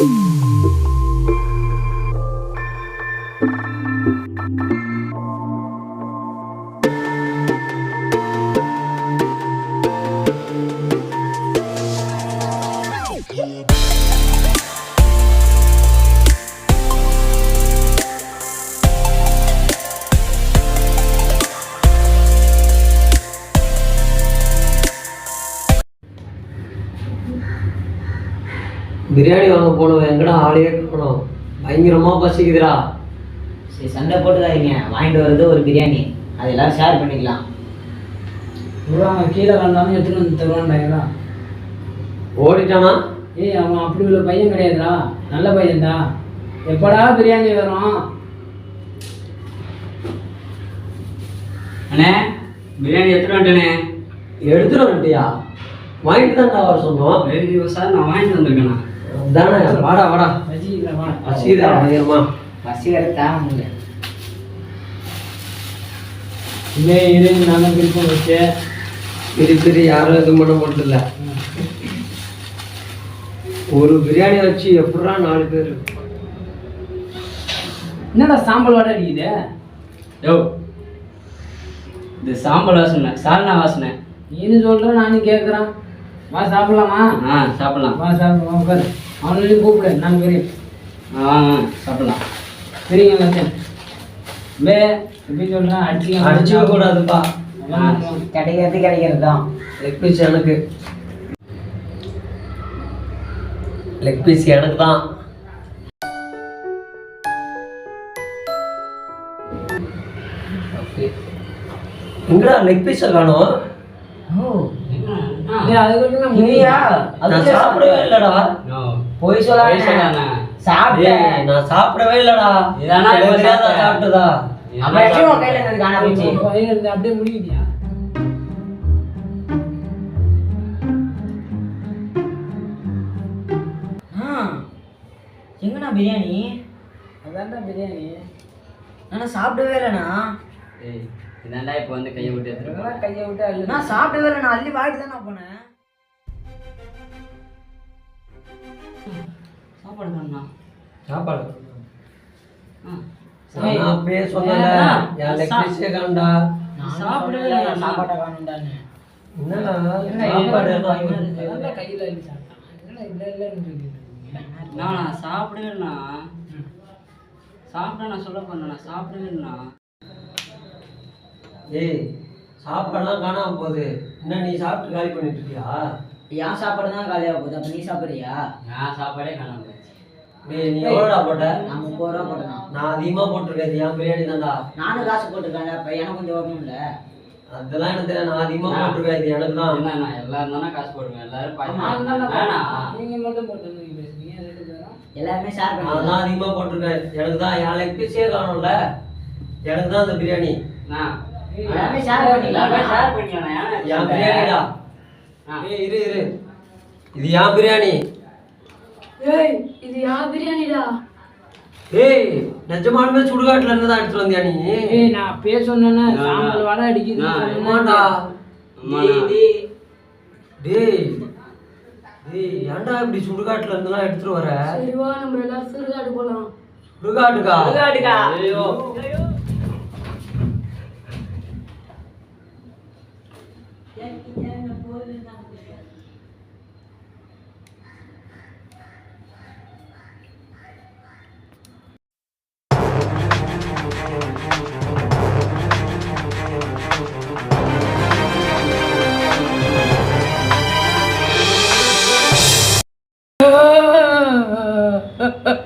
Mm-hmm. Biryani வாங்க போனவன் எங்கடா ஆளையே காணோம். பயங்கரமா பசிக்குதுடா. சரி சண்டை போட்டுக்காதீங்க. வாங்கிட்டு வர்றது ஒரு பிரியாணி. அது எல்லாரும் ஷேர் பண்ணிக்கலாம். விடுவாங்க கீழே கண்டாலும் எடுத்துட்டு வந்து தருவான்டா ஓடிட்டானா? ஏய் அவன் அப்படி உள்ள பையன் கிடையாதுடா. நல்ல பையன்டா. எப்படா பிரியாணி வரும்? அண்ணே பிரியாணி எடுத்துட்டு வந்துட்டேனே? எடுத்துட்டு வந்துட்டியா வாங்கிட்டு தான்டா வர சொன்னோம். சார் நான் வாங்கிட்டு வந்திருக்கேண்ணா. தானே வாடா வாடா. பசிக்குதா பயங்கரமா பசி வேற தேவை முடியல. இதே இரு நானும் விருப்பம் வச்சு பெரிய பெரிய யாரும் எதுவும் பண்ண மாட்டில்ல ஒரு பிரியாணி வச்சு எப்படா நாலு பேர் என்னடா சாம்பல் வாடை அடிக்குது? யோ இது சாம்பல் வாசனை சால்னா வாசனை. நீனு சொல்ற நானும் கேட்குறேன் வா சாப்பிடலாமா? ஆ சாப்பிடலாம். வா சாப்பிடலாம் உட்காரு. அவனையும் கூப்பிடு நான் பெரிய ஆ ஆ, சாப்பிடலாம். பெரியங்க எல்லாத்தையும் பே எப்படி சொல்கிறேன் அடிச்சு அடிச்சுக்க கூடாதுப்பா. கிடைக்கிறது கிடைக்கிறது தான். லெக் பீஸ் எனக்கு. லெக் பீஸ் எனக்கு தான். எங்கடா லெக் பீஸை காணோம்? நான் சாப்பிடவே இல்லடா. போய் சொல்லாத டேய், சாப்பிட்டேன். நான் சாப்பிடவே இல்லடா. இதானா? சாப்பிட்டதா? அப்படியே முடியுதியா எங்கண்ணா பிரியாணி? அதான்டா பிரியாணி. நான் சாப்பிடவே இல்லைண்ணா. இதாண்டா இப்போ வந்து கையை விட்டு எடுத்துருக்கேன் இதெல்லாம் கையை விட்டு அள்ளு நான் சாப்பிடவே இல்லை நான் அள்ளி வாங்கிட்டு தான் நான் போனேன். சாப்பாடு பண்ணா சாப்பாடு. நான் அப்பயே சொன்னல என் காண்டா சாப்பிடவே இல்லை இல்லைண்ணா. சாப்பாட்டை காணுண்டான்னு என்னடா சாப்பாடு எல்லாம் அதான்டா கையில் அள்ளி சாப்பிட்டான். என்னடா இல்லை இல்லைன்னு சொல்லிட்டு நான் சாப்பிட நான் சொல்ல போறேன் நான் ஏய் சாப்பாடுலாம் காணாம போகுது. என்ன நீ சாப்பிட்டு காலி பண்ணிட்டு இருக்கியா என் சாப்பாடு தான் காலியாக போகுது? அப்போ நீ சாப்பிட்றியா? நான் சாப்பாடே காணாம போச்சு. டேய் நீ எவ்வளோடா போட்ட? நான் முப்பது ரூபா போட்டேண்ணா நான் அதிகமா போட்டிருக்கேன். என் பிரியாணி தான்டா. நானும் காசு போட்டிருக்கேன்ல இப்போ எனக்கு கொஞ்சம் வரணும்ல அதெல்லாம் எனக்கு தெரியாது. நான் அதிகமா போட்டிருக்கேன். இது எனக்கு தான். என்ன நான் எல்லாரும் தானே காசு போடுவேன். எல்லாரும் பாதி ஆமா, பாதி. வேணாம் நீங்கள் மட்டும் போட்டு பேசுறீங்க ரெண்டு பேரும் எல்லாருமே ஷேர் நான் பண்ணி தான் அதிகமா போட்டிருக்கேன். எனக்கு தான் என் லெக் பீஸே காணும்ல. எனக்கு தான் அந்த பிரியாணி. நான் எல்லாமே ஷேர் எல்லாருமே பண்ணிக்கலாம்? ஷேர் பண்ணிக்கலாம்? என் பிரியாணிடா. ஆ. ஏய் இரு இரு. இது என் பிரியாணி? ஏய் இது யார் பிரியாணிடா? ஏய் நிஜமாலுமே சுடுகாட்டுல இருந்து தான் வந்தியா நீ? ஏய் நான் அப்பயே சொன்னேன்னா நான் சாம்பல் வாடை அடிக்குது அம்மா, டேய், டேய். ஏன்டா இப்படி சுடுகாட்டுல இருந்துலாம் எடுத்துட்டு வர? சரி வா நம்ம எல்லாரும் சுடுகாடு போலாம். சுடுகாட்டுக்கா? சுடுகாட்டுக்கா? ஐயோ. як іде на бою на вище. Ha ha ha.